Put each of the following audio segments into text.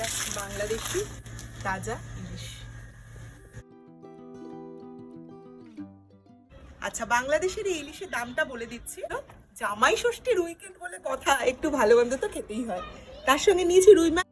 এটা বাংলাদেশি তাজা ইলিশ আচ্ছা বাংলাদেশের এই ইলিশের দামটা বলে দিচ্ছি। জামাই ষষ্ঠীর উইকেন্ড বলে কথা একটু ভালো মন্দ তো খেতেই হয়। তার সঙ্গে নিয়েছি রুই মাছ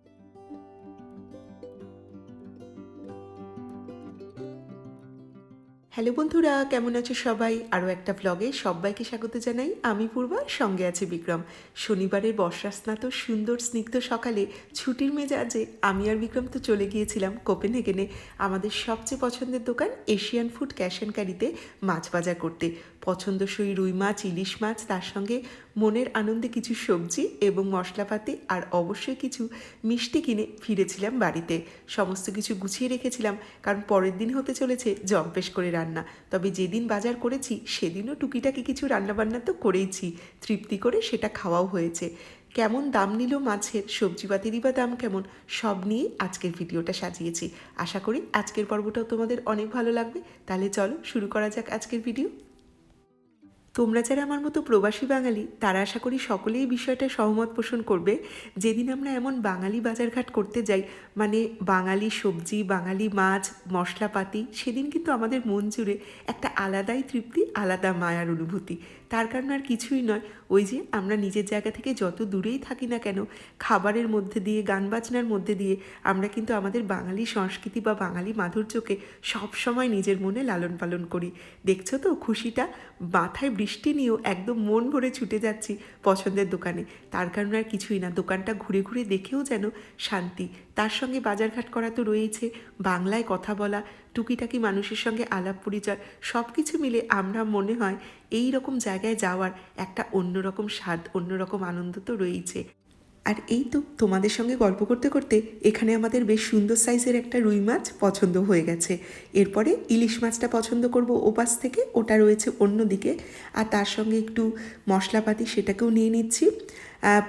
হ্যালো বন্ধুরা, কেমন আছো সবাই? আরও একটা ব্লগে সবাইকে স্বাগত জানাই। আমি পূর্বা, সঙ্গে আছে বিক্রম। শনিবারের বর্ষা স্নাত সুন্দর স্নিগ্ধ সকালে ছুটির মেজাজে আমি আর বিক্রম তো চলে গিয়েছিলাম কোপেনহেগেনে, আমাদের সবচেয়ে পছন্দের দোকান এশিয়ান ফুড ক্যাশ অ্যান্ড ক্যারিতে মাছ বাজার করতে। পছন্দসই রুই মাছ, ইলিশ মাছ, তার সঙ্গে মনের আনন্দে কিছু সবজি এবং মশলাপাতি আর অবশ্যই কিছু মিষ্টি কিনে ফিরেছিলাম বাড়িতে। সমস্ত কিছু গুছিয়ে রেখেছিলাম কারণ পরের দিন হতে চলেছে জম্পেশ করে রান্না। তবে যেদিন বাজার করেছি, সেদিনও টুকিটাকি কিছু রান্নাবান্না তো করেইছি। তৃপ্তি করে সেটা খাওয়াও হয়েছে। কেমন দাম নিল মাছের, সবজিপাতিরই বা দাম কেমন, সব নিয়ে আজকের ভিডিওটা সাজিয়েছি। আশা করি আজকের পর্বটাও তোমাদের অনেক ভালো লাগবে। তাহলে চলো শুরু করা যাক আজকের ভিডিও। তোমরা যারা আমার মতো প্রবাসী বাঙালি, তারা আশা করি সকলেই বিষয়টা সহমত পোষণ করবে। যেদিন আমরা এমন বাঙালি বাজারঘাট করতে যাই মানে বাঙালি সবজি, বাঙালি মাছ, মশলাপাতি, সেদিন কিন্তু আমাদের মন জুড়ে একটা আলাদাই তৃপ্তি, আলাদা মায়ার অনুভূতি। তার কারণ আর কিছুই নয়। ওই যে আমরা নিজের জায়গা থেকে যত দূরেই থাকি না কেন, খাবারের মধ্যে দিয়ে, গান বাজনার মধ্যে দিয়ে আমরা কিন্তু আমাদের বাঙালি সংস্কৃতি বা বাঙালি মাধুর্যকে সবসময় নিজের মনে লালন পালন করি। দেখছ তো খুশিটা? মাথায় বৃষ্টি নিয়েও একদম মন ভরে ছুটে যাচ্ছি পছন্দের দোকানে। তার কারণ আর কিছুই না, দোকানটা ঘুরে ঘুরে দেখেও যেন শান্তি। তার সঙ্গে বাজারঘাট করা তো রয়েছে বাংলায় কথা বলা টুকিটাকি মানুষের সঙ্গে আলাপ পরিচয় সব কিছু মিলে আমরা মনে হয় এই রকম জায়গায় যাওয়ার একটা অন্যরকম স্বাদ, অন্যরকম আনন্দ তো রয়েছে আর এই তো তোমাদের সঙ্গে গল্প করতে করতে এখানে আমাদের বেশ সুন্দর সাইজের একটা রুই মাছ পছন্দ হয়ে গেছে। এরপরে ইলিশ মাছটা পছন্দ করব ওপাশ থেকে, ওটা রয়েছে অন্যদিকে। আর তার সঙ্গে একটু মশলাপাতি সেটাকেও নিয়ে নিচ্ছি।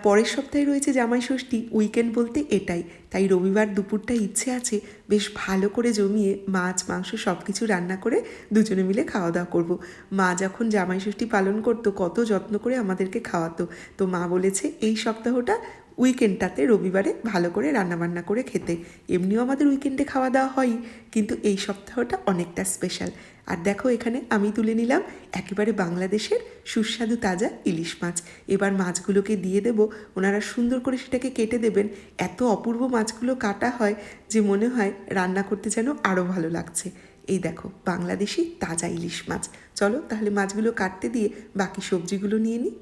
পরের সপ্তাহে রয়েছে জামাই ষষ্ঠী উইকেন্ড বলতে এটাই। তাই রবিবার দুপুরটা ইচ্ছে আছে বেশ ভালো করে জমিয়ে মাছ, মাংস সব কিছু রান্না করে দুজনে মিলে খাওয়া দাওয়া করব। মা যখন জামাই ষষ্ঠী পালন করতো, কত যত্ন করে আমাদেরকে খাওয়াতো। তো মা বলেছে, এই সপ্তাহটা উইকেন্ডটাতে রবিবারে ভালো করে রান্নাবান্না করে খেতে। এমনিও আমাদের উইকেন্ডে খাওয়া দাওয়া হয়ই, কিন্তু এই সপ্তাহটা অনেকটা স্পেশাল আর দেখো এখানে আমি তুলে নিলাম একেবারে বাংলাদেশের সুস্বাদু তাজা ইলিশ মাছ। এবার মাছগুলোকে দিয়ে দেব। ওনারা সুন্দর করে সেটাকে কেটে দেবেন। এত অপূর্ব মাছগুলো কাটা হয় যে মনে হয় রান্না করতে যেন আরও ভালো লাগছে। এই দেখো, বাংলাদেশি তাজা ইলিশ মাছ। চলো তাহলে মাছগুলো কাটতে দিয়ে বাকি সবজিগুলো নিয়ে নিই।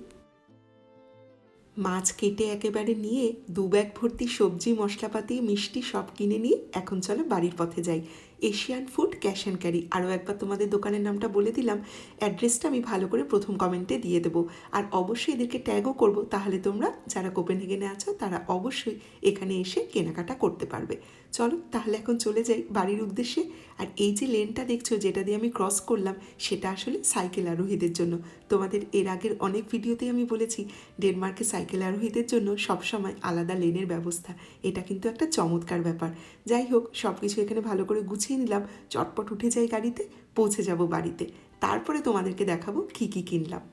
মাছ কেটে একেবারে নিয়ে দু ব্যাগ ভর্তি সবজি, মশলাপাতি, মিষ্টি সব কিনে নিয়ে এখন চলো বাড়ির পথে যাই। Asian food cash and carry. আরও একবার তোমাদের দোকানের নামটা বলে দিলাম, অ্যাড্রেসটা আমি ভালো করে প্রথম কমেন্টে দিয়ে দেবো। আর অবশ্যই এদেরকে ট্যাগও করব, তাহলে তোমরা যারা কোপেনহেগেনে আছো তারা অবশ্যই এখানে এসে কেনাকাটা করতে পারবে। চলো তাহলে এখন চলে যাই বাড়ির উদ্দেশ্যে। আর এই যে লেনটা দেখছ, যেটা দিয়ে আমি ক্রস করলাম, সেটা আসলে সাইকেল আরোহীদের জন্য। তোমাদের এর আগের অনেক ভিডিওতেই আমি বলেছি, ডেনমার্কে সাইকেল আরোহীদের জন্য সবসময় আলাদা লেনের ব্যবস্থা। এটা কিন্তু একটা চমৎকার ব্যাপার। যাই হোক সব কিছু এখানে ভালো করে গুছিয়ে নিলাম। চটপট উঠে যাই গাড়িতে, পৌঁছে যাব বাড়িতে। তারপরে তোমাদেরকে দেখাবো কী কী কিনলাম।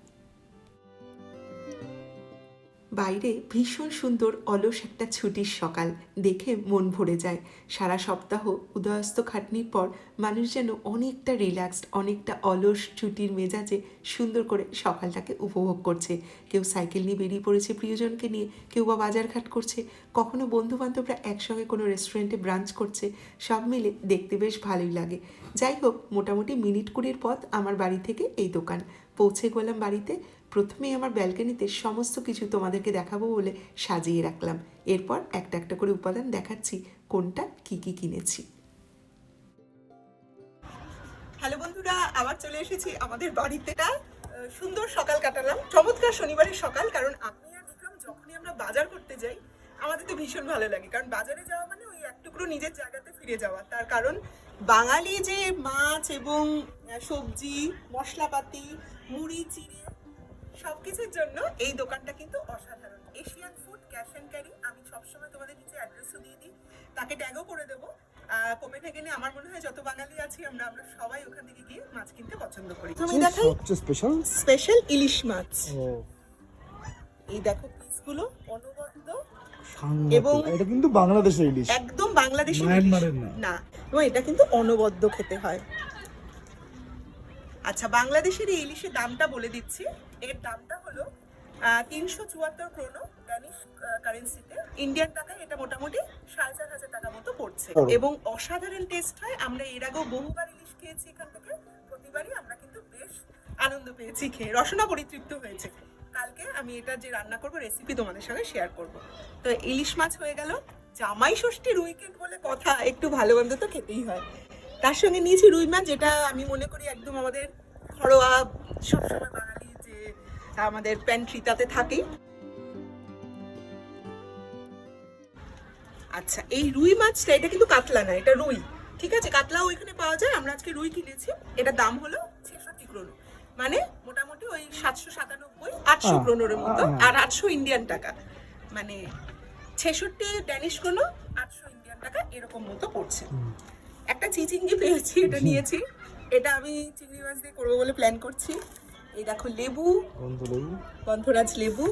বাইরে ভীষণ সুন্দর অলস একটা ছুটির সকাল। দেখে মন ভরে যায়। সারা সপ্তাহ উদয়স্ত খাটনির পর মানুষ যেন অনেকটা রিল্যাক্সড অনেকটা অলস ছুটির মেজাজে সুন্দর করে সকালটাকে উপভোগ করছে। কেউ সাইকেল নিয়ে বেরিয়ে পড়েছে প্রিয়জনকে নিয়ে, কেউ বা বাজারঘাট করছে, কখনো বন্ধু বান্ধবরা একসঙ্গে কোনো রেস্টুরেন্টে ব্রাঞ্চ করছে, সব মিলে দেখতে বেশ ভালোই লাগে। যাই হোক, মোটামুটি মিনিট কুড়ির পথ আমার বাড়ি থেকে এই দোকান। পৌঁছে গেলাম বাড়িতে প্রথমেই আমার ব্যালকনিতে সমস্ত কিছু তোমাদেরকে দেখাবো বলে সাজিয়ে রাখলাম। এরপর একটা একটা করে উপাদান দেখাচ্ছি, কোনটা, কি কি কিনেছি। হ্যালো বন্ধুরা, আবার চলে এসেছি আমাদের বাড়িতে। সুন্দর সকাল কাটালাম। চমৎকার শনিবারের সকাল, কারণ আপনি আর বিক্রম যখনই আমরা বাজার করতে যাই, আমাদের তো ভীষণ ভালো লাগে। কারণ বাজারে যাওয়া মানে ওই এক টুকরো নিজের জায়গাতে ফিরে যাওয়া। তার কারণ বাঙালি যে মাছ এবং সবজি, মশলাপাতি, মুড়ি, চিড়ে সবকিছুর জন্য এই দোকানটা কিন্তু অসাধারণ। Asian food cash and carry আমি সবসময় তোমাদের নিচে অ্যাড্রেসও দিয়ে দিই। তাকে ট্যাগও করে দেবো। কোপেনহেগেনে আমার মনে হয় যত বাঙালি আছি আমরা আমরা সবাই ওখান থেকে গিয়ে মাছ কিনতে পছন্দ করি। তুমি দেখাই। স্পেশাল স্পেশাল ইলিশ মাছ। এই দেখো পিস মাছগুলো অনবদ্য। এবং- এটা কিন্তু বাংলাদেশের ইলিশ। একদম বাংলাদেশি না। না এবং এটা কিন্তু অনবদ্য খেতে হয়। আচ্ছা বাংলাদেশের এই ইলিশের দামটা বলে দিচ্ছি। এর দামটা হলো তিনশো চুয়াত্তর ক্রোনো ড্যানিশ কারেন্সিতে ইন্ডিয়ান টাকায় এটা মোটামুটি সাড়ে চার হাজার টাকা মতো পড়ছে। এবং অসাধারণ টেস্ট হয়। আমরা এর আগেও বহুবার ইলিশ খেয়েছি এখান থেকে। প্রতিবারই আমরা কিন্তু বেশ আনন্দ পেয়েছি খেয়ে। রসনা পরিতৃপ্ত হয়েছে। কালকে আমি এটা যে রান্না করব রেসিপি তোমাদের সঙ্গে শেয়ার করব। তো ইলিশ মাছ হয়ে গেল। জামাই ষষ্ঠীর উইকেন্ড বলে কথা একটু ভালো মন্দ তো খেতেই হয়। তার সঙ্গে নিয়েছি রুই মাছ যেটা আমি মনে করি একদম আমাদের ঘরোয়া সবসময় বাঙালি আমাদের প্যান্ট্রি তাতে থাকেই আচ্ছা এই রুই মাছটা এটা কিন্তু কাতলা না এটা রুই। ঠিক আছে কাতলাও ওইখানে পাওয়া যায় আমরা আজকে রুই কিনেছি। এটা দাম হলো ছেষট্টি ক্রোনো। মানে মোটামুটি ওই সাতশো সাতানব্বই আটশো আহ, ক্রোনোর মতো আর আটশো ইন্ডিয়ান টাকা। মানে ছেষট্টি ড্যানিশ ক্রোনো আটশো ইন্ডিয়ান টাকা এরকম মতো পড়ছে। একটা চিচিঙ্গি পেয়েছি এটা নিয়েছি। এটা আমি চিংড়ি মাছ দিয়ে করব বলে প্ল্যান করছি। এই দেখো লেবু গন্ধরাজ লেবু।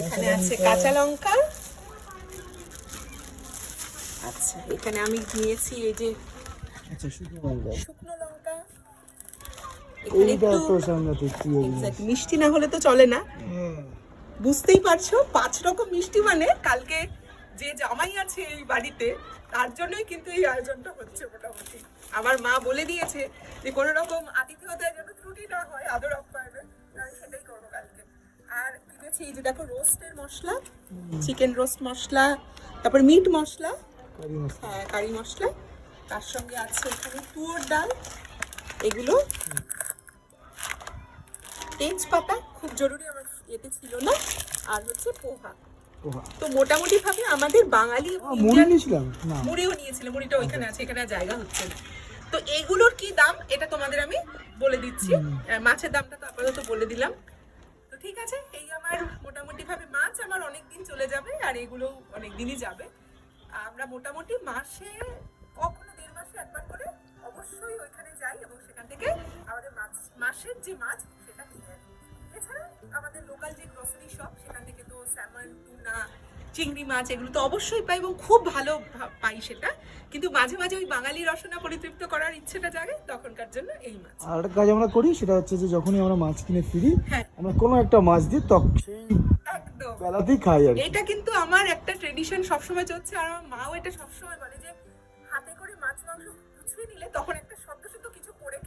এখানে আছে কাঁচা লঙ্কা। আচ্ছা এখানে আমি নিয়েছি এই যে আচ্ছা শুকনো লঙ্কা। মিষ্টি না হলে তো চলে না। বুঝতেই পারছ পাঁচ রকম মিষ্টি মানে কালকে যে জামাই আছে এই বাড়িতে তার জন্যই কিন্তু এই আয়োজনটা হচ্ছে মোটামুটি। আমার মা বলে দিয়েছে যে কোনো রকম আতিথেয়তায় যেন ত্রুটি না হয় আদর আপ্যায়নে সেটাই করব কালকে। আর কিনেছি এই যে দেখো রোস্টের মশলা চিকেন রোস্ট মশলা তারপর মিট মশলা। হ্যাঁ কারি মশলা তার সঙ্গে আছে এখানে তুয়োর ডাল এগুলো। তেজপাতা খুব জরুরি আমার এতে ছিল না আর হচ্ছে পোহা। তো মোটামুটি ভাবে আমাদের বাঙালি মুড়ি নিয়েছিলাম? মুড়িও নিয়েছিল মুড়িটা ওইখানে আছে এখানে জায়গা হচ্ছে না। তো এইগুলোর কি দাম? এটা তোমাদের আমি বলে দিচ্ছি। মাছের দামটা তো আপাতত বলে দিলাম। তো ঠিক আছে এই আমার মোটামুটি ভাবে মাছ আমার অনেক দিন চলে যাবে আর এগুলো অনেক দিনই যাবে। আমরা মোটামুটি মাসে কখনো দেড় মাসে একবার করে অবশ্যই ওইখানে যাই এবং সেখান থেকে আমাদের মাছ মাসের যে মাছ এছাড়া আমাদের লোকাল যে গ্রসারি শপ সেখান থেকে তো স্যামন টুনা চিংড়ি মাছ এগুলো তো অবশ্যই পাই এবং খুব ভালো পাই সেটা। কিন্তু মাঝে মাঝে ওই বাঙালি রসনা পরিতৃপ্ত করার ইচ্ছেটা জাগে তখনকার জন্য এই মাছ। আর একটা কাজ আমরা করি সেটা হচ্ছে যে যখনই আমরা মাছ কিনে ফিরি হ্যাঁ। আমরা কোনো একটা মাছ দিই তখন সেই একদম। বেলাতেই খাই আর এটা কিন্তু আমার একটা ট্রেডিশন সবসময় চলছে আর আমার মাও এটা সবসময় বলে যে হাতে করে মাছ মাংস গুছিয়ে নিলে তখন একটা সদ্য সদ্য কিছু এটা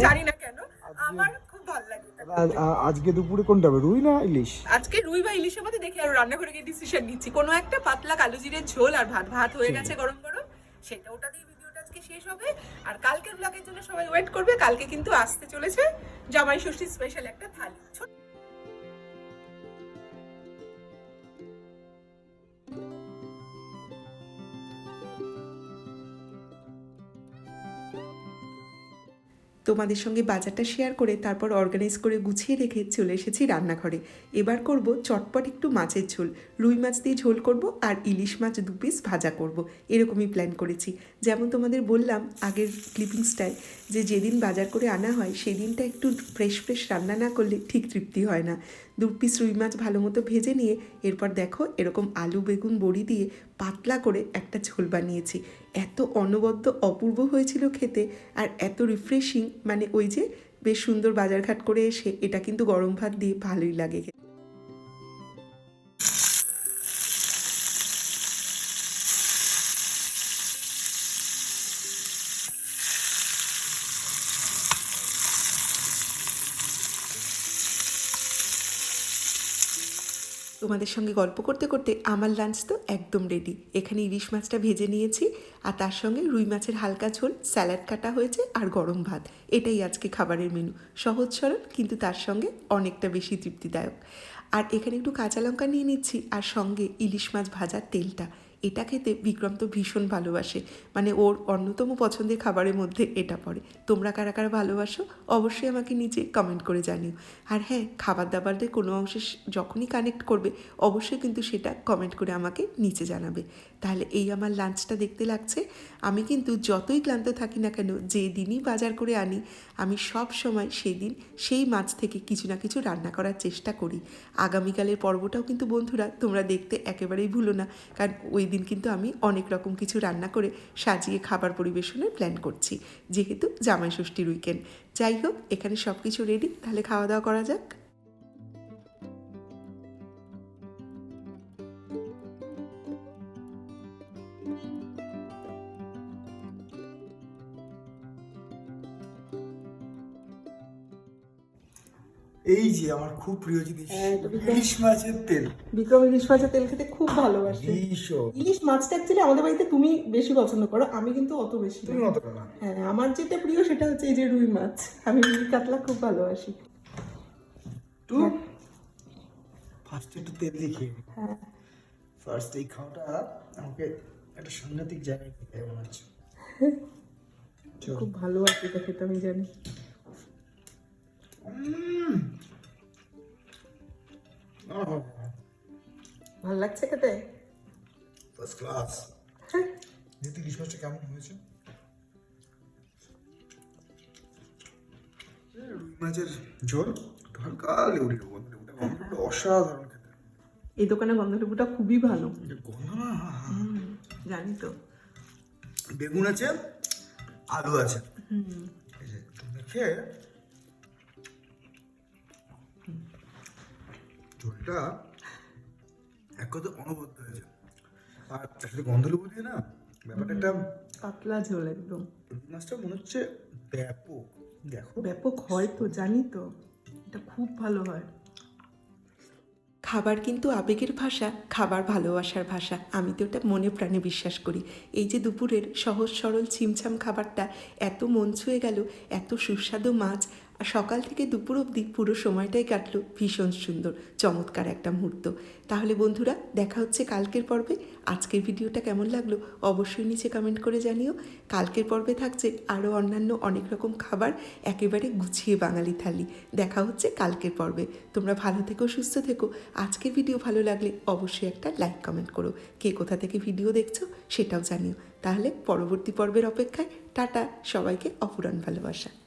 জানি না কেন আমার খুব ভালো লাগে এটা। আ- আ- আজকে দুপুরে কোনটা হবে রুই না ইলিশ? আজকে রুই বা ইলিশের মধ্যে দেখে আর রান্নাঘরে গিয়ে ডিসিশন নিচ্ছি। কোনো একটা পাতলা কালো জিরের ঝোল আর ভাত ভাত হয়ে গেছে গরম গরম সেটা ওটা দিয়ে ভিডিওটা আজকে শেষ হবে। আর কালকের ব্লগের জন্য সবাই ওয়েট করবে কালকে কিন্তু আসতে চলেছে জামাই ষষ্ঠী স্পেশাল একটা থালি। তোমাদের সঙ্গে বাজারটা শেয়ার করে তারপর অর্গানাইজ করে গুছিয়ে রেখে চলে এসেছি রান্নাঘরে। এবার করব চটপট একটু মাছের ঝোল। রুই মাছ দিয়ে ঝোল করব আর ইলিশ মাছ দু পিস ভাজা করব। এরকমই প্ল্যান করেছি। যেমন তোমাদের বললাম আগের ক্লিপিংসটায় যে যেদিন বাজার করে আনা হয় সেদিনটা একটু ফ্রেশ ফ্রেশ রান্না না করলে ঠিক তৃপ্তি হয় না। দু পিস রুই মাছ ভালো মতো ভেজে নিয়ে এরপর দেখো এরকম আলু, বেগুন, বড়ি দিয়ে পাতলা করে একটা ঝোল বানিয়েছি। এত অনবদ্য, অপূর্ব হয়েছিল খেতে আর এত রিফ্রেশিং মানে ওই যে বেশ সুন্দর বাজারঘাট করে এসে এটা কিন্তু গরম ভাত দিয়ে ভালোই লাগে তোমাদের সঙ্গে গল্প করতে করতে আমার লাঞ্চ তো একদম রেডি এখানে ইলিশ মাছটা ভেজে নিয়েছি আর তার সঙ্গে রুই মাছের হালকা ঝোল স্যালাড কাটা হয়েছে আর গরম ভাত। এটাই আজকে খাবারের মেনু সহজ সরল, কিন্তু তার সঙ্গে অনেকটা বেশি তৃপ্তিদায়ক। আর এখানে একটু কাঁচা লঙ্কা নিয়ে নিচ্ছি আর সঙ্গে ইলিশ মাছ ভাজার তেলটা। এটা খেতে বিক্রম তো ভীষণ ভালোবাসে। মানে ওর অন্যতম পছন্দের খাবারের মধ্যে এটা পড়ে। তোমরা কারা কারা ভালোবাসো, অবশ্যই আমাকে নিচে কমেন্ট করে জানিও। আর হ্যাঁ খাবার দাবারদের কোনো অংশে যখনই কানেক্ট করবে, অবশ্যই কিন্তু সেটা কমেন্ট করে আমাকে নিচে জানাবে। তাহলে এই আমার লাঞ্চটা দেখতে লাগছে। আমি কিন্তু যতই ক্লান্ত থাকি না কেন যে দিনই বাজার করে আনি, আমি সব সময় সেই দিন সেই মাছ থেকে কিছু না কিছু রান্না করার চেষ্টা করি। আগামীকালের পর্বটাও কিন্তু বন্ধুরা, তোমরা দেখতে একেবারেই ভুলো না, কারণ ওই দিন কিন্তু আমি অনেক রকম কিছু রান্না করে সাজিয়ে খাবার পরিবেশনের প্ল্যান করছি, যেহেতু জামাই ষষ্ঠীর উইকেন্ড যাই হোক, এখানে সব কিছু রেডি তাহলে খাওয়া দাওয়া করা যাক। এই যে আমার খুব প্রিয় জিনিস হ্যাঁ, ইলিশ মাছের তেল। বিক্রম ইলিশ মাছের তেল খেতে খুব ভালোবাসে। ইলিশ মাছটা অ্যাকচুয়ালি আমাদের বাড়িতে তুমি বেশি পছন্দ করো আমি কিন্তু অত বেশি তুমি অতটা না। হ্যাঁ আমার যেটা প্রিয় সেটা হচ্ছে এই যে রুই মাছ আমি রুই কাতলা খুব ভালোবাসি। একটু ফার্স্ট একটু তেল দিয়ে খেয়ে হ্যাঁ। ফার্স্ট এই খাওয়াটা আমাকে একটা সাংঘাতিক জায়গায় খেতে মনে হচ্ছে। খুব ভালোবাসি এটা খেতে আমি জানি। ভালো লাগছে খেতে? ফার্স্ট ক্লাস দিদি ইলিশ মাছটা কেমন হয়েছে? মাছের ঝোল হালকা লেউড়ি দেবো লেবুটা অসাধারণ খেতে। এই দোকানে খুবই ভালো। গন্ধ না হা, হা। হুম, জানি তো। বেগুন আছে আলু আছে। এই ঝোলটা এক কথা অনবদ্য হয়েছে আর তার সাথে গন্ধ দিয়ে না ব্যাপারটা একটা পাতলা ঝোল একদম। মাছটা মনে হচ্ছে ব্যাপক দেখো। ব্যাপক হয় তো জানি তো। এটা খুব ভালো হয়। খাবার কিন্তু আবেগের ভাষা খাবার ভালোবাসার ভাষা। আমি তো ওটা মনে প্রাণে বিশ্বাস করি। এই যে দুপুরের সহজ সরল ছিমছাম খাবারটা এত মন ছুঁয়ে গেল এত সুস্বাদু মাছ আর সকাল থেকে দুপুর অবধি পুরো সময়টাই কাটলো ভীষণ সুন্দর, চমৎকার একটা মুহূর্ত। তাহলে বন্ধুরা, দেখা হচ্ছে কালকের পর্বে। আজকের ভিডিওটা কেমন লাগল অবশ্যই নিচে কমেন্ট করে জানিও। কালকের পর্বে থাকছে আরও অন্যান্য অনেক রকম খাবার, একেবারে গুছিয়ে বাঙালি থালি। দেখা হচ্ছে কালকের পর্বে। তোমরা ভালো থেকো, সুস্থ থেকো। আজকের ভিডিও ভালো লাগলে অবশ্যই একটা লাইক কমেন্ট করো। কে কোথা থেকে ভিডিও দেখছ সেটাও জানিও। তাহলে পরবর্তী পর্বের অপেক্ষায় টাটা, সবাইকে অপুরাণ ভালোবাসা।